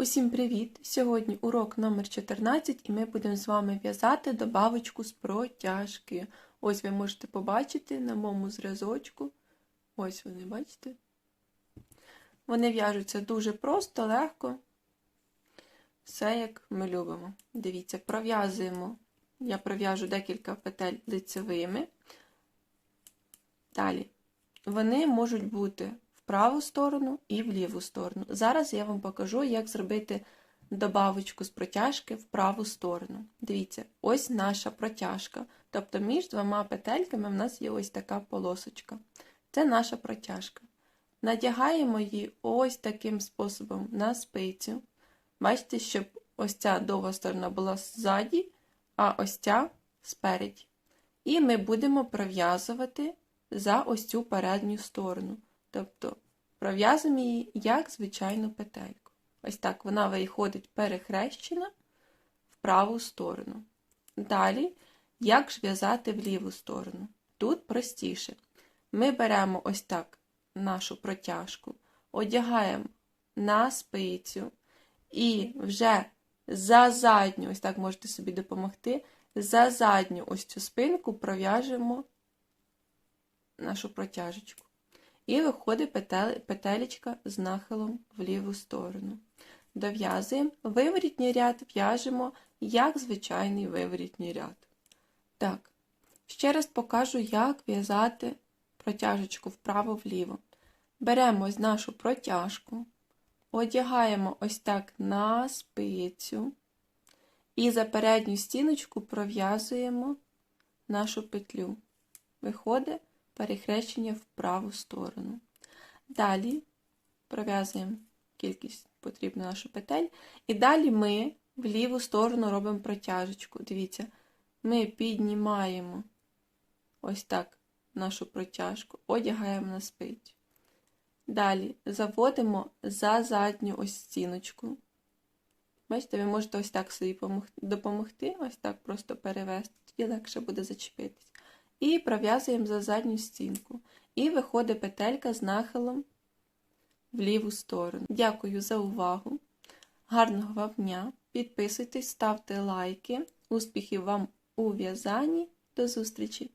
Усім привіт! Сьогодні урок номер 14 і ми будемо з вами в'язати добавочку з протяжки. Ось ви можете побачити на моєму зразочку. Ось вони, бачите? Вони в'яжуться дуже просто, легко. Все як ми любимо. Дивіться, пров'язуємо. Я пров'яжу декілька петель лицевими. Далі. Вони можуть бути праву сторону і в ліву сторону. Зараз я вам покажу, як зробити добавочку з протяжки в праву сторону. Дивіться, ось наша протяжка. Тобто між двома петельками в нас є ось така полосочка. Це наша протяжка. Надягаємо її ось таким способом на спицю. Бачите, щоб ось ця довга сторона була ззаді, а ось ця спереді. І ми будемо пров'язувати за ось цю передню сторону. Тобто пров'язуємо її як звичайну петельку. Ось так вона виходить перехрещена в праву сторону. Далі, як ж в'язати в ліву сторону? Тут простіше. Ми беремо ось так нашу протяжку, одягаємо на спицю і вже за задню, ось так можете собі допомогти, за задню ось цю спинку пров'яжемо нашу протяжечку. І виходить петелечка з нахилом в ліву сторону. Дов'язуємо виворітній ряд, в'яжемо як звичайний виворітній ряд. Так, ще раз покажу, як в'язати протяжечку вправо-вліво. Беремо нашу протяжку, одягаємо ось так на спицю і за передню стіночку пров'язуємо нашу петлю. Виходить перехрещення в праву сторону. Далі пров'язуємо кількість потрібну нашу петель. І далі ми в ліву сторону робимо протяжечку. Дивіться, ми піднімаємо ось так нашу протяжку, одягаємо на спицю. Далі заводимо за задню ось стіночку. Бачите, ви можете ось так собі допомогти, ось так просто перевести, тоді легше буде зачепитись. І пров'язуємо за задню стінку. І виходить петелька з нахилом в ліву сторону. Дякую за увагу. Гарного вам дня! Підписуйтесь, ставте лайки. Успіхів вам у в'язанні. До зустрічі!